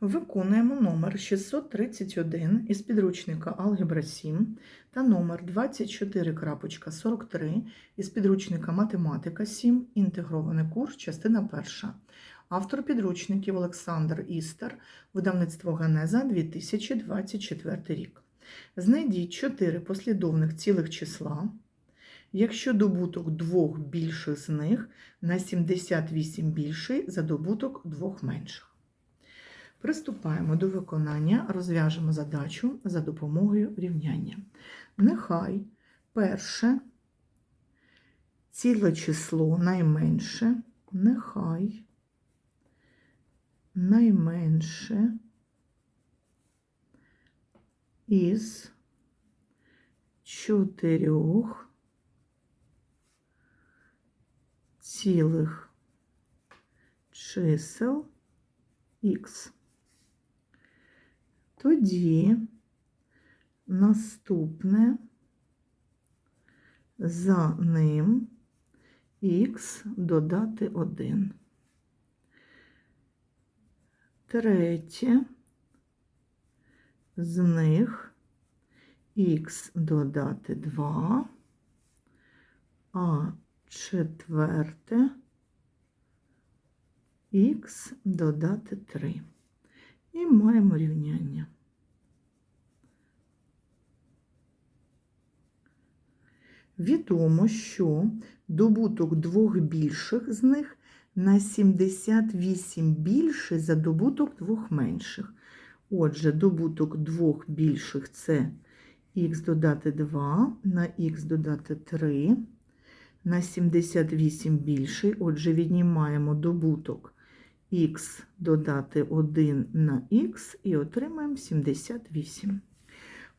Виконуємо номер 631 із підручника Алгебра 7 та номер 24.43 із підручника Математика 7, інтегрований курс, частина 1. Автор підручників Олександр Істер, видавництво Генеза 2024 рік. Знайдіть 4 послідовних цілих числа, якщо добуток двох більших з них на 78 більший за добуток двох менших. Приступаємо до виконання, розв'яжемо задачу за допомогою рівняння. Нехай перше ціле число найменше, нехай найменше із чотирьох цілих чисел х. Тоді наступне за ним х додати 1. Третє з них х додати 2, а четверте х додати 3. І маємо рівняння. Відомо, що добуток двох більших з них на 78 більший за добуток двох менших. Отже, добуток двох більших це х додати 2, на х додати 3, на 78 більший. Отже, віднімаємо добуток х додати 1 на х і отримаємо 78.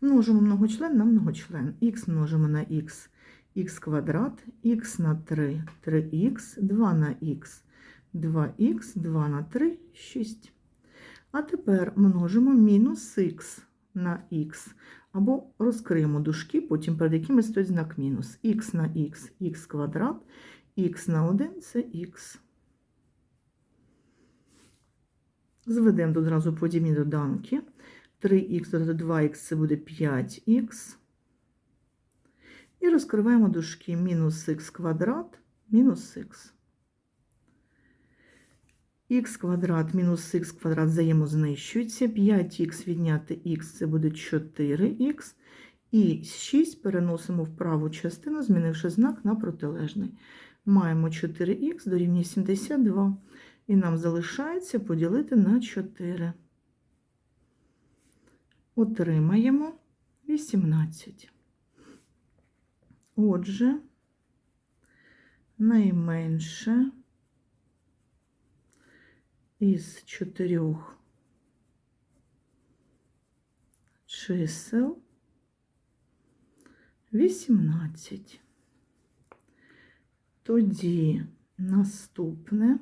Множимо многочлен на многочлен. х множимо на х, х квадрат, х на 3, 3х, 2 на х, 2х, 2 на 3, 6. А тепер множимо мінус х на х, або розкриємо дужки, потім перед якими стоїть знак мінус. х на х, х квадрат, х на 1 це х. Зведемо одразу подібні доданки. 3х додати 2х це буде 5х. І розкриваємо дужки мінус х квадрат, мінус х. х квадрат мінус х квадрат взаємознищується. 5х відняти х це буде 4х. І 6 переносимо в праву частину, змінивши знак на протилежний. Маємо 4х дорівнює 72. І нам залишається поділити на 4. Отримаємо 18. Отже, найменше із чотирьох чисел 18. Тоді наступне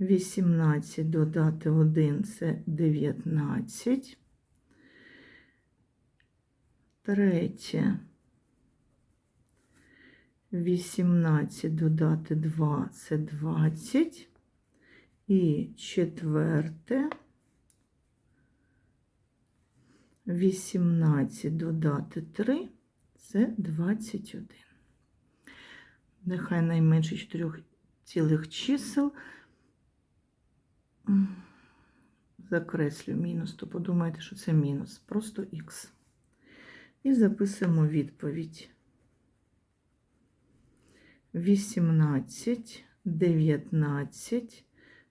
18 додати 1 це 19. Третє. 18 додати 2 це 20. І четверте. 18 додати 3 це 21. Нехай найменше чотирьох цілих чисел. Закреслю мінус, то подумайте, що це мінус, просто х. І записуємо відповідь. 18, 19,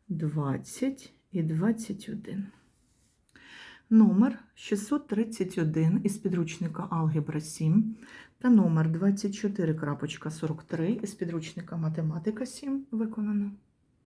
20 і 21. Номер 631 із підручника Алгебра 7 та номер 24.43 із підручника Математика 7 виконано.